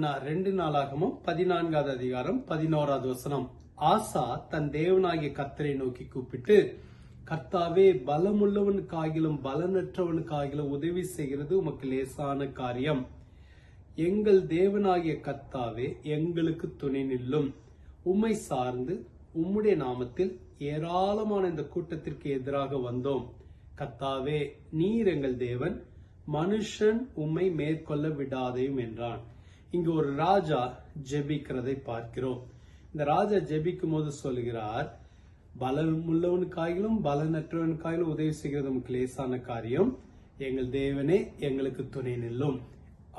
ரெண்டு நாளாகமும் பதினான்காவது அதிகாரம் பதினோராவது வசனம். ஆசா தன் தேவனாகிய கர்த்தரை நோக்கி கூப்பிட்டு கர்த்தாவே பலமுள்ளவனுக்காகிலும் பலனற்றவனுக்காகிலும் உதவி செய்கிறது உமக்கு லேசான காரியம். எங்கள் தேவனாகிய கர்த்தாவே எங்களுக்கு துணை நில்லும். உம்மை சார்ந்து உம்முடைய நாமத்தில் ஏராளமான இந்த கூட்டத்திற்கு எதிராக வந்தோம். கர்த்தாவே நீர் எங்கள் தேவன் மனுஷன் உம்மை மேற்கொள்ள விடாதையும் என்றான். இங்கு ஒரு ராஜா ஜெபிக்கிறதை பார்க்கிறோம். இந்த ராஜா ஜெபிக்கும் போது சொல்கிறார் பலன் உள்ளவனுக்காயிலும் பலனற்றவனுக்காயிலும் உதவி செய்கிறது நமக்கு லேசான காரியம். எங்கள் தேவனே எங்களுக்கு துணை நில்லும்.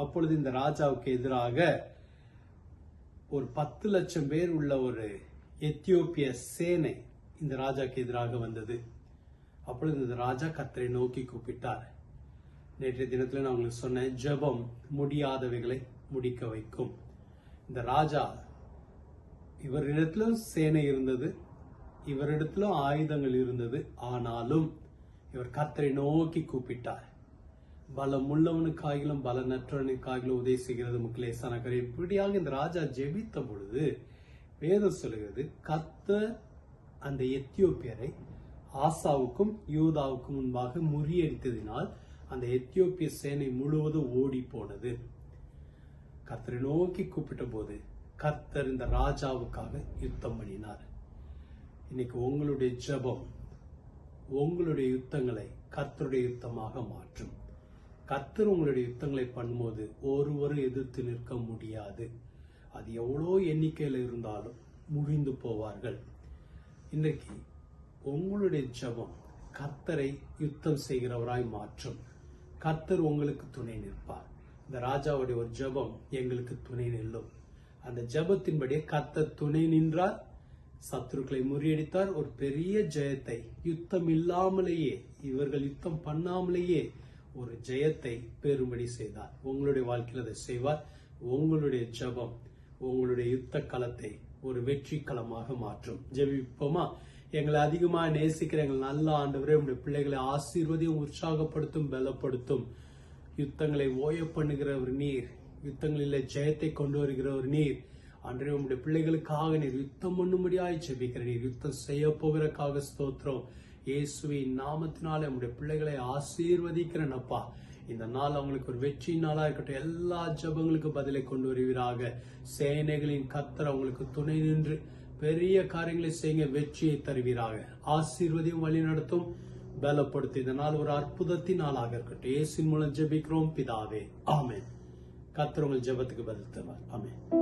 அப்பொழுது இந்த ராஜாவுக்கு எதிராக ஒரு பத்து லட்சம் பேர் உள்ள ஒரு எத்தியோப்பிய சேனை இந்த ராஜாக்கு எதிராக வந்தது. அப்பொழுது இந்த ராஜா கத்தரை நோக்கி கூப்பிட்டார். நேற்றைய தினத்தில் நான் உங்களுக்கு சொன்னேன் ஜெபம் முடியாதவைகளை முடிக்க வைக்கும். இந்த ராஜா இவரிடத்திலும் சேனை இருந்தது இவரிடத்திலும் ஆயுதங்கள் இருந்தது. ஆனாலும் இவர் கத்தரை நோக்கி கூப்பிட்டார். பலம் உள்ளவனுக்காகிலும் பலனற்றவனுக்காகிலும் உதவி செய்கிறது நமக்கு லேசான இப்படியாக இந்த ராஜா ஜெபித்த பொழுது வேதம் சொல்லுகிறது கத்த அந்த எத்தியோப்பியரை ஆசாவுக்கும் யூதாவுக்கும் முன்பாக முறியடித்ததினால் அந்த எத்தியோப்பிய சேனை முழுவதும் ஓடி போனது கர்த்தரை நோக்கி கூப்பிட்ட போது கர்த்தர் இந்த ராஜாவுக்காக யுத்தம் பண்ணினார். இன்னைக்கு உங்களுடைய ஜெபம் உங்களுடைய யுத்தங்களை கர்த்தருடைய யுத்தமாக மாற்றும். கர்த்தர் உங்களுடைய யுத்தங்களை பண்ணும்போது ஒருவரும் எதிர்த்து நிற்க முடியாது. அது எவ்வளோ எண்ணிக்கையில் இருந்தாலும் முறிந்து போவார்கள். இன்றைக்கு உங்களுடைய ஜெபம் கர்த்தரை யுத்தம் செய்கிறவராய் மாற்றும். கர்த்தர் உங்களுக்கு துணை நிற்பார். இந்த ராஜாவுடைய ஒரு ஜெபம் எங்களுக்கு துணை நில்லும். அந்த ஜெபத்தின்படியே கத்த துணை நின்றார். சத்துருக்களை முறியடித்தார். ஒரு பெரிய ஜெயத்தை யுத்தம் இல்லாமலேயே இவர்கள் யுத்தம் பண்ணாமலேயே ஒரு ஜெயத்தை பெறும்படி செய்தார். உங்களுடைய வாழ்க்கையில் அதை செய்வார். உங்களுடைய ஜெபம் உங்களுடைய யுத்த களத்தை ஒரு வெற்றி களமாக மாற்றும். ஜெபிப்போமா? எங்களை அதிகமாக நேசிக்கிற எங்கள் நல்ல ஆண்டவரே உங்களுடைய பிள்ளைகளை ஆசீர்வதியும் உற்சாகப்படுத்தும் பலப்படுத்தும். யுத்தங்களை ஓய பண்ணுகிற ஒரு நீர். யுத்தங்களில் ஜெயத்தை கொண்டு வருகிற ஒரு நீர். அன்றைய உங்களுடைய பிள்ளைகளுக்காக நீர் யுத்தம் பண்ணும்படியாய் ஜெபிக்கிற நீர். யுத்தம் செய்ய போகிறக்காக ஸ்தோத்திரம். இயேசுவின் நாமத்தினால உங்களுடைய பிள்ளைகளை ஆசீர்வதிக்கிறேன் அப்பா. இந்த நாள் அவங்களுக்கு ஒரு வெற்றி நாளா இருக்கட்டும். எல்லா ஜபங்களுக்கும் பதிலை கொண்டு வருவீராக. சேனைகளின் கத்தர் அவங்களுக்கு துணை நின்று பெரிய காரியங்களை செய்ய வெற்றியை தருவீராக. ஆசீர்வதியும் வழி நடத்தும். பலப்படுத்தி இந்த நாள் ஒரு அற்புதத்தின் நாளாக இருக்கட்டும். ஏசின் மூலம் ஜெபிக்கிறோம் பிதாவே. ஆமே கத்திரவங்கள் ஜெபத்துக்கு பதில் தருவார். ஆமே